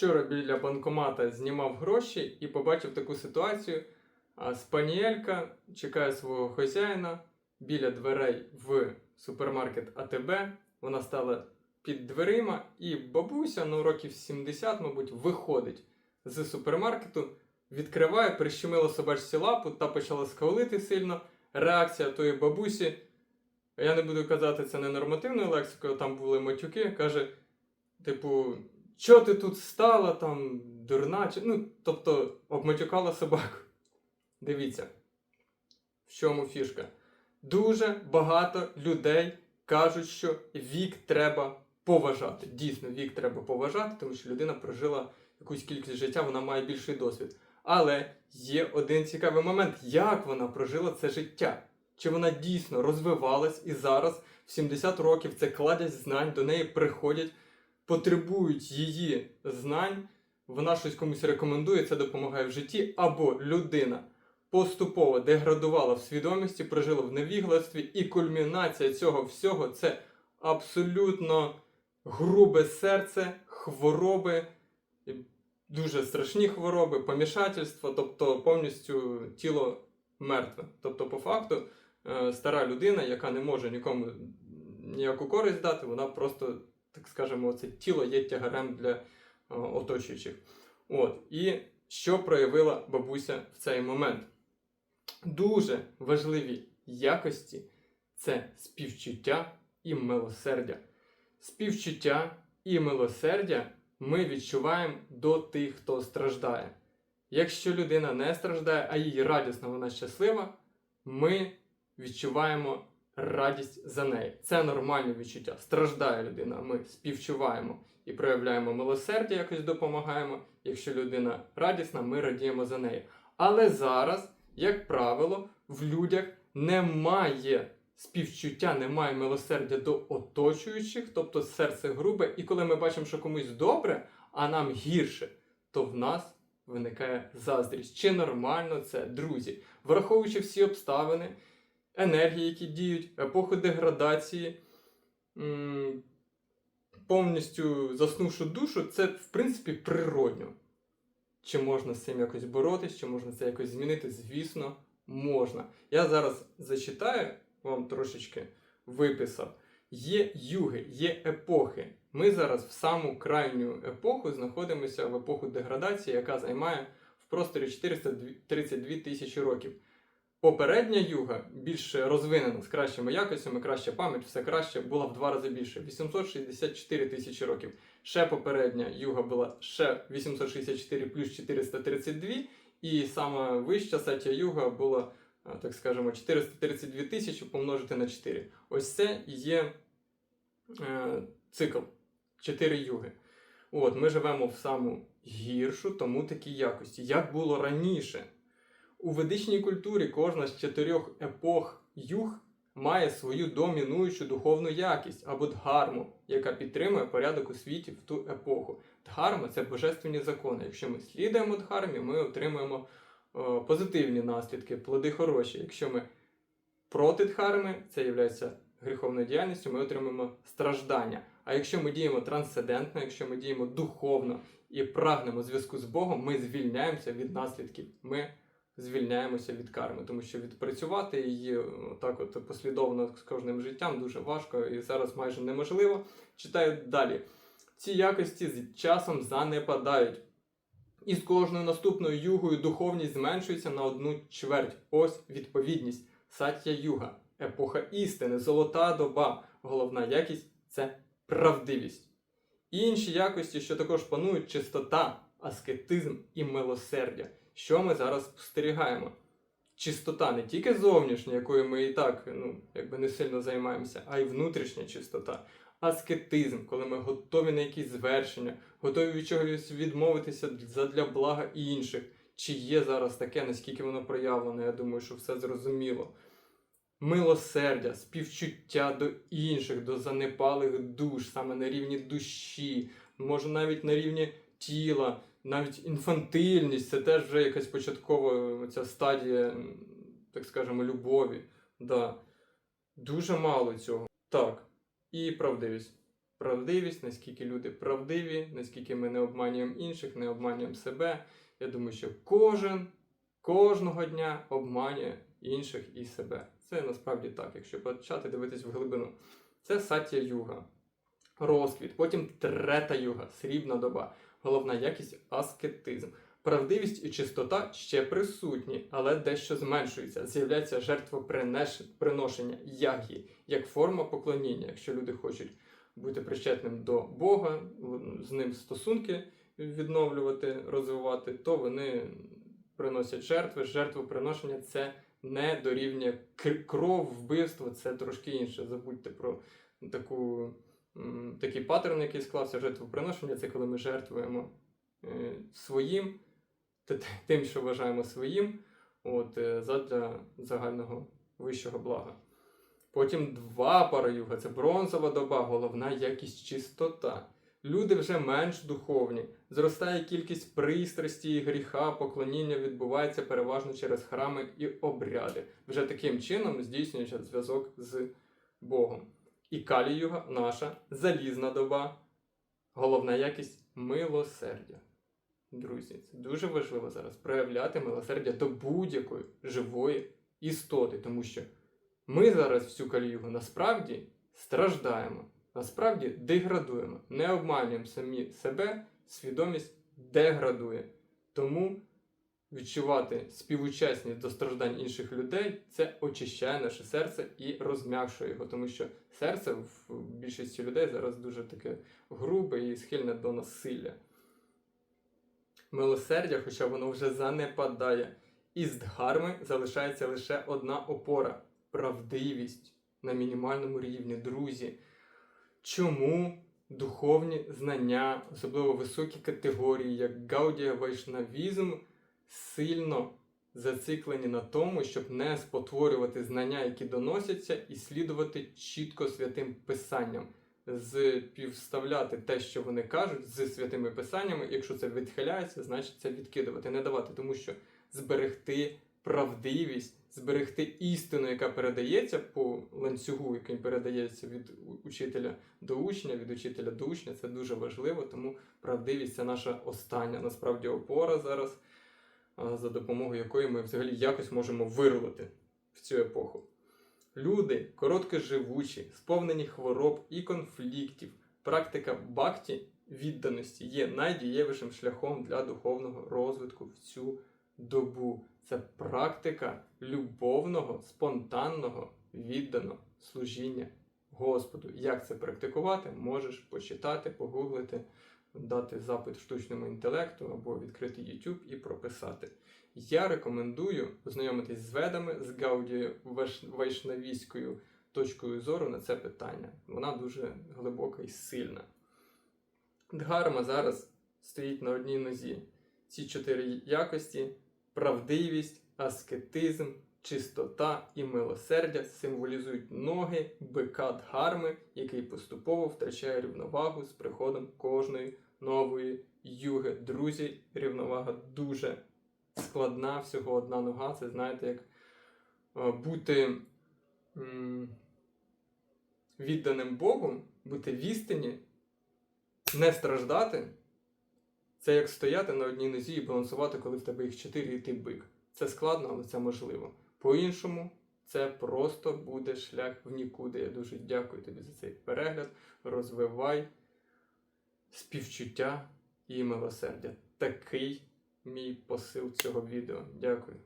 Вчора біля банкомата знімав гроші і побачив таку ситуацію. А Спаніелька чекає свого хазяїна біля дверей в супермаркет АТБ. Вона стала під дверима, і бабуся, ну років 70, мабуть, виходить з супермаркету, відкриває, прищемила собачці лапу та почала скавлити сильно. Реакція тої бабусі, я не буду казати це ненормативною лексикою, там були матюки, каже, типу, що ти тут стала, там, дурна, чи... ну, тобто обматюкала собаку. Дивіться, в чому фішка. Дуже багато людей кажуть, що вік треба поважати. Дійсно, вік треба поважати, тому що людина прожила якусь кількість життя, вона має більший досвід. Але є один цікавий момент, як вона прожила це життя. Чи вона дійсно розвивалась і зараз, в 70 років, це кладязь знань, до неї приходять, потребують її знань, вона щось комусь рекомендує, це допомагає в житті, або людина поступово деградувала в свідомості, прожила в невігластві, і кульмінація цього всього це абсолютно грубе серце, хвороби, дуже страшні хвороби, помішательство, тобто повністю тіло мертве. Тобто, по факту, е, стара людина, яка не може нікому ніяку користь дати, вона просто, так скажемо, це тіло є тягарем для е, оточуючих. От. І що проявила бабуся в цей момент? Дуже важливі якості це співчуття і милосердя. Співчуття і милосердя ми відчуваємо до тих, хто страждає. Якщо людина не страждає, а їй радісно, вона щаслива, ми відчуваємо радість за неї. Це нормальне відчуття. Страждає людина, ми співчуваємо і проявляємо милосердя, якось допомагаємо. Якщо людина радісна, ми радіємо за неї. Але зараз, як правило, в людях немає співчуття, немає милосердя до оточуючих, тобто серце грубе. І коли ми бачимо, що комусь добре, а нам гірше, то в нас виникає заздрість. Чи нормально це, друзі? Враховуючи всі обставини, енергії, які діють, епоху деградації, повністю заснувши душу, це в принципі природньо. Чи можна з цим якось боротись, чи можна це якось змінити? Звісно, можна. Я зараз зачитаю вам трошечки виписав. Є юги, є епохи. Ми зараз в саму крайню епоху знаходимося в епоху деградації, яка займає в просторі 432 тисячі років. Попередня юга більш розвинена з кращими якостями, краща пам'ять, все краще, була в два рази більше 864 тисячі років. Ще попередня юга була ще 864 плюс 432, і сама вища сатя юга була, так скажемо, 432 тисячі помножити на 4. Ось це є е, цикл 4 юги. От, ми живемо в саму гіршу, тому такі якості. Як було раніше? У ведичній культурі кожна з чотирьох епох юг має свою домінуючу духовну якість або дхарму, яка підтримує порядок у світі в ту епоху. Дхарма це божественні закони. Якщо ми слідуємо дхармі, ми отримуємо е, позитивні наслідки, плоди хороші. Якщо ми проти дхарми, це є гріховною діяльністю, ми отримуємо страждання. А якщо ми діємо трансцендентно, якщо ми діємо духовно і прагнемо зв'язку з Богом, ми звільняємося від наслідків. Ми звільняємося від карми, тому що відпрацювати її е, так от послідовно з кожним життям дуже важко і зараз майже неможливо. Читаю далі. Ці якості з часом занепадають. І з кожною наступною югою духовність зменшується на одну чверть. Ось відповідність. Саття юга, епоха істини, золота доба. Головна якість це правдивість. Інші якості, що також панують чистота, аскетизм і милосердя. Що ми зараз спостерігаємо? Чистота не тільки зовнішня, якою ми і так ну, якби не сильно займаємося, а й внутрішня чистота. Аскетизм, коли ми готові на якісь звершення, готові від чогось відмовитися задля блага інших. Чи є зараз таке, наскільки воно проявлено? Я думаю, що все зрозуміло. Милосердя, співчуття до інших, до занепалих душ, саме на рівні душі, може навіть на рівні тіла, навіть інфантильність це теж вже якась початкова ця стадія, так скажемо, любові. Да. Дуже мало цього. Так. І правдивість. правдивість, наскільки люди правдиві, наскільки ми не обманюємо інших, не обманюємо себе. Я думаю, що кожен кожного дня обманює інших і себе. Це насправді так, якщо почати дивитись в глибину. Це саття юга, розквіт, потім трета юга, срібна доба, головна якість аскетизм. Правдивість і чистота ще присутні, але дещо зменшується. З'являється жертвоприношення ягі як форма поклоніння, якщо люди хочуть бути причетним до Бога, з ним стосунки відновлювати, розвивати, то вони приносять жертви. Жертвоприношення це не дорівнює кров, вбивство, це трошки інше. Забудьте про таку, такий паттерн, який склався жертвоприношення, це коли ми жертвуємо е, своїм, тим, що вважаємо своїм, от, е, задля загального вищого блага. Потім два параюга, це бронзова доба, головна якість чистота. Люди вже менш духовні, зростає кількість пристрасті і гріха, поклоніння відбувається переважно через храми і обряди. Вже таким чином здійснюється зв'язок з Богом. І каліюга наша залізна доба, головна якість милосердя. Друзі, це дуже важливо зараз проявляти милосердя до будь-якої живої істоти, тому що ми зараз всю каліюгу насправді страждаємо, насправді деградуємо, не обманюємо самі себе, свідомість деградує. Тому відчувати співучасність до страждань інших людей це очищає наше серце і розм'якшує його, тому що серце в більшості людей зараз дуже таке грубе і схильне до насилля. Милосердя, хоча воно вже занепадає, із дхарми залишається лише одна опора правдивість на мінімальному рівні, друзі. Чому духовні знання, особливо високі категорії, як гаудія вайшнавізм, сильно зациклені на тому, щоб не спотворювати знання, які доносяться, і слідувати чітко святим писанням, співставляти те, що вони кажуть, з святими писаннями. Якщо це відхиляється, значить це відкидувати, не давати, тому що зберегти правдивість, зберегти істину, яка передається по ланцюгу, який передається від учителя до учня, від учителя до учня, це дуже важливо, тому правдивість це наша остання насправді опора зараз, за допомогою якої ми взагалі якось можемо вирвати в цю епоху. Люди короткоживучі, сповнені хвороб і конфліктів. Практика бхакті відданості є найдієвішим шляхом для духовного розвитку в цю добу. Це практика любовного, спонтанного, відданого служіння Господу. Як це практикувати, можеш почитати, погуглити, дати запит штучному інтелекту або відкрити YouTube і прописати. Я рекомендую ознайомитись з ведами, з Гаудією Вайшнавійською точкою зору на це питання. Вона дуже глибока і сильна. Дгарма зараз стоїть на одній нозі. Ці чотири якості правдивість, аскетизм, чистота і милосердя символізують ноги бика Дхарми, який поступово втрачає рівновагу з приходом кожної нової юги. Друзі, рівновага дуже складна, всього одна нога. Це знаєте, як е, бути відданим Богу, бути в істині, не страждати. Це як стояти на одній нозі і балансувати, коли в тебе їх чотири і ти бик. Це складно, але це можливо. По-іншому, це просто буде шлях в нікуди. Я дуже дякую тобі за цей перегляд. Розвивай співчуття і милосердя. Такий мій посил цього відео. Дякую.